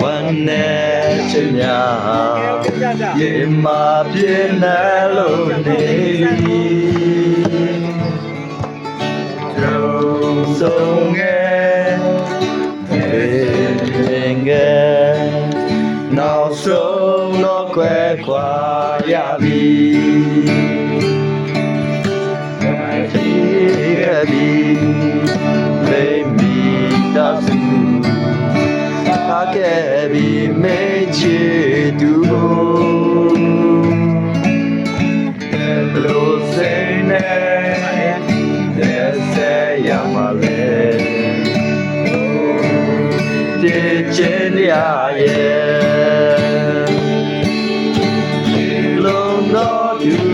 ဝန်နဲ့ချင်ညာရေမာပြင်းနှလုံးနေဒုဆုံးငယ်ေငယ်နောက်ဆုံးတော့ခွဲခွာရပြီကြည့်ရပြီ get be made you do Hello say nay Yes say yamale Did ya yeah Long not you you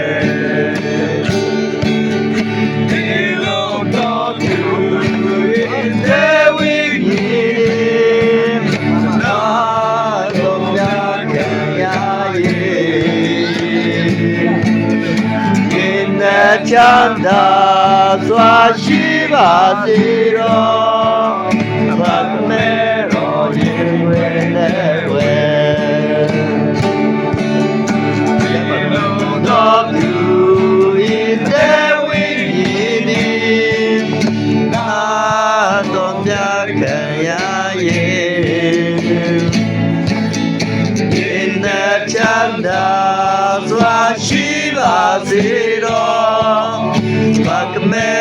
the chanda စွာရှိပါစေတော့ဘာမဲတော် man.